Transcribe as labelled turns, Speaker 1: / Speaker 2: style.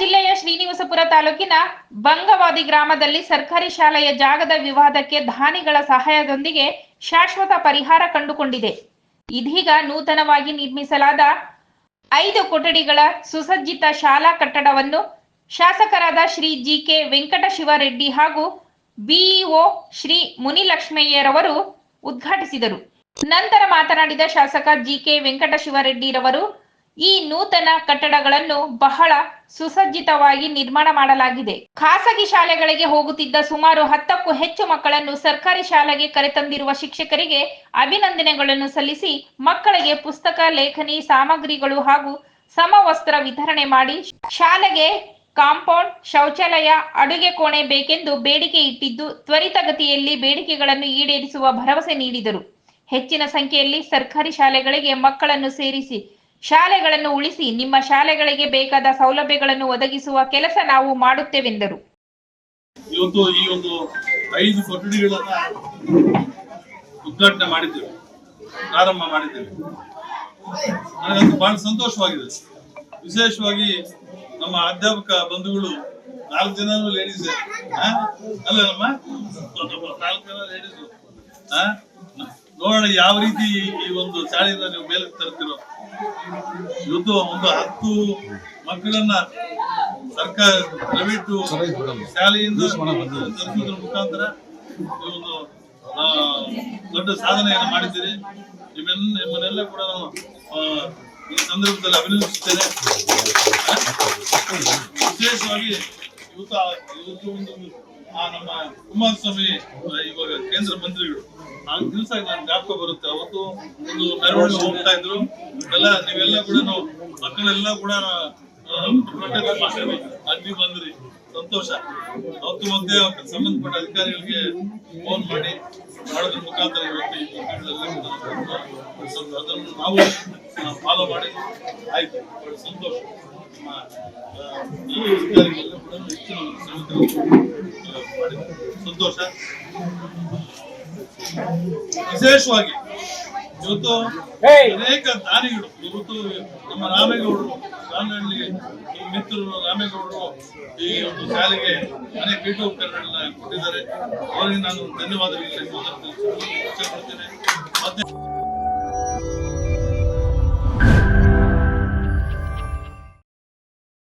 Speaker 1: ಜಿಲ್ಲೆಯ ಶ್ರೀನಿವಾಸಪುರ ತಾಲೂಕಿನ ಬಂಗವಾದಿ ಗ್ರಾಮದಲ್ಲಿ ಸರ್ಕಾರಿ ಶಾಲೆಯ ಜಾಗದ ವಿವಾದಕ್ಕೆ ದಾನಿಗಳ ಸಹಾಯದೊಂದಿಗೆ ಶಾಶ್ವತ ಪರಿಹಾರ ಕಂಡುಕೊಂಡಿದೆ. ಇದೀಗ ನೂತನವಾಗಿ ನಿರ್ಮಿಸಲಾದ ಐದು ಕೊಠಡಿಗಳ ಸುಸಜ್ಜಿತ ಶಾಲಾ ಕಟ್ಟಡವನ್ನು ಶಾಸಕರಾದ ಶ್ರೀ ಜಿ ಕೆ ವೆಂಕಟಶಿವರೆಡ್ಡಿ ಹಾಗೂ ಬಿಇಒ ಶ್ರೀ ಮುನಿಲಕ್ಷ್ಮಯ್ಯರವರು ಉದ್ಘಾಟಿಸಿದರು. ನಂತರ ಮಾತನಾಡಿದ ಶಾಸಕ ಜಿ ಕೆ ವೆಂಕಟಶಿವರೆಡ್ಡಿರವರು ಈ ನೂತನ ಕಟ್ಟಡಗಳನ್ನು ಬಹಳ ಸುಸಜ್ಜಿತವಾಗಿ ನಿರ್ಮಾಣ ಮಾಡಲಾಗಿದೆ. ಖಾಸಗಿ ಶಾಲೆಗಳಿಗೆ ಹೋಗುತ್ತಿದ್ದ ಸುಮಾರು ಹತ್ತಕ್ಕೂ ಹೆಚ್ಚು ಮಕ್ಕಳನ್ನು ಸರ್ಕಾರಿ ಶಾಲೆಗೆ ಕರೆತಂದಿರುವ ಶಿಕ್ಷಕರಿಗೆ ಅಭಿನಂದನೆಗಳನ್ನು ಸಲ್ಲಿಸಿ ಮಕ್ಕಳಿಗೆ ಪುಸ್ತಕ, ಲೇಖನಿ, ಸಾಮಗ್ರಿಗಳು ಹಾಗೂ ಸಮವಸ್ತ್ರ ವಿತರಣೆ ಮಾಡಿ ಶಾಲೆಗೆ ಕಾಂಪೌಂಡ್, ಶೌಚಾಲಯ, ಅಡುಗೆ ಕೋಣೆ ಬೇಕೆಂದು ಬೇಡಿಕೆ ಇಟ್ಟಿದ್ದು ತ್ವರಿತಗತಿಯಲ್ಲಿ ಬೇಡಿಕೆಗಳನ್ನು ಈಡೇರಿಸುವ ಭರವಸೆ ನೀಡಿದರು. ಹೆಚ್ಚಿನ ಸಂಖ್ಯೆಯಲ್ಲಿ ಸರ್ಕಾರಿ ಶಾಲೆಗಳಿಗೆ ಮಕ್ಕಳನ್ನು ಸೇರಿಸಿ ಶಾಲೆಗಳನ್ನು ಉಳಿಸಿ ನಿಮ್ಮ ಶಾಲೆಗಳಿಗೆ ಬೇಕಾದ ಸೌಲಭ್ಯಗಳನ್ನು ಒದಗಿಸುವ ಕೆಲಸ ನಾವು ಮಾಡುತ್ತೇವೆಂದರು.
Speaker 2: ಇವತ್ತು ಈ ಒಂದು ಐದು ಕೊಠಡಿಗಳನ್ನ ಉದ್ಘಾಟನೆ ಮಾಡಿದ್ದೇವೆ, ಪ್ರಾರಂಭ ಮಾಡಿದ್ದೇವೆ. ನನಗಂತೂ ಬಹಳ ಸಂತೋಷವಾಗಿದೆ. ವಿಶೇಷವಾಗಿ ನಮ್ಮ ಅಧ್ಯಾಪಕ ಬಂಧುಗಳು ನಾಲ್ಕು ಜನ ಲೇಡೀಸ್ ಅಲ್ಲ ನಮ್ಮ ನಾಲ್ಕು ಜನ ಲೇಡೀಸ್ ನೋಡೋಣ ಯಾವ ರೀತಿ ಈ ಒಂದು ಶಾಲೆಯಿಂದ ನೀವು ಮೇಲೆ ತರ್ತಿರೋ ಇವತ್ತು ಒಂದು ಹತ್ತು ಮಕ್ಕಳನ್ನ ಸರ್ಕಾರ ಪ್ರೈವೇಟ್ ಶಾಲೆಯಿಂದ ತರಿಸುವುದರ ಮುಖಾಂತರ ಒಂದು ದೊಡ್ಡ ಸಾಧನೆಯನ್ನು ಮಾಡಿದ್ದೀರಿ. ನಿಮ್ಮೆಲ್ಲ ನಿಮ್ಮನ್ನೆಲ್ಲ ಕೂಡ ನಾನು ಈ ಸಂದರ್ಭದಲ್ಲಿ ಅಭಿನಂದಿಸುತ್ತೇನೆ. ವಿಶೇಷವಾಗಿ ಇವತ್ತು ಇವತ್ತು ಒಂದು ಆ ನಮ್ಮ ಕುಮಾರಸ್ವಾಮಿ ಇವಾಗ ಕೇಂದ್ರ ಮಂತ್ರಿಗಳು. ಆ ದಿವಸ ಜ್ಞಾಪಕ ಬರುತ್ತೆ? ಅವತ್ತು ಒಂದು ಮೆರವಣಿಗೆ ಹೋಗ್ತಾ ಇದ್ರು. ಎಲ್ಲ ನೀವೆಲ್ಲ ಕೂಡ ಮಕ್ಕಳೆಲ್ಲ ಕೂಡ ಅಲ್ಲಿ ಬಂದ್ರಿ. ಸಂತೋಷ. ಅವತ್ತು ಮಧ್ಯೆ ಸಂಬಂಧಪಟ್ಟ ಅಧಿಕಾರಿಗಳಿಗೆ ಫೋನ್ ಮಾಡಿ. ಮಾಡೋದ್ರ ಮುಖಾಂತರ ಅದನ್ನು ನಾವು ಫಾಲೋ ಮಾಡಿ. ಆಯ್ತು. ಸಂತೋಷ. ಈ ಸಂತೋಷ. ವಿಶೇಷವಾಗಿ ಇವತ್ತು ಅನೇಕ ದಾನಿಗಳು ಇವತ್ತು ನಮ್ಮ ರಾಮೇಗೌಡರು ರಾಮನಹಳ್ಳಿ ಮಿತ್ರರು ರಾಮೇಗೌಡರು ಈ ಒಂದು ಶಾಲೆಗೆ ಅನೇಕ ಪೀಠೋಪಕರಣಗಳನ್ನ ಕೊಟ್ಟಿದ್ದಾರೆ. ಅವರಿಗೆ ನಾನು ಧನ್ಯವಾದಗಳು ಇಷ್ಟಪಡ್ತೇನೆ ಮತ್ತೆ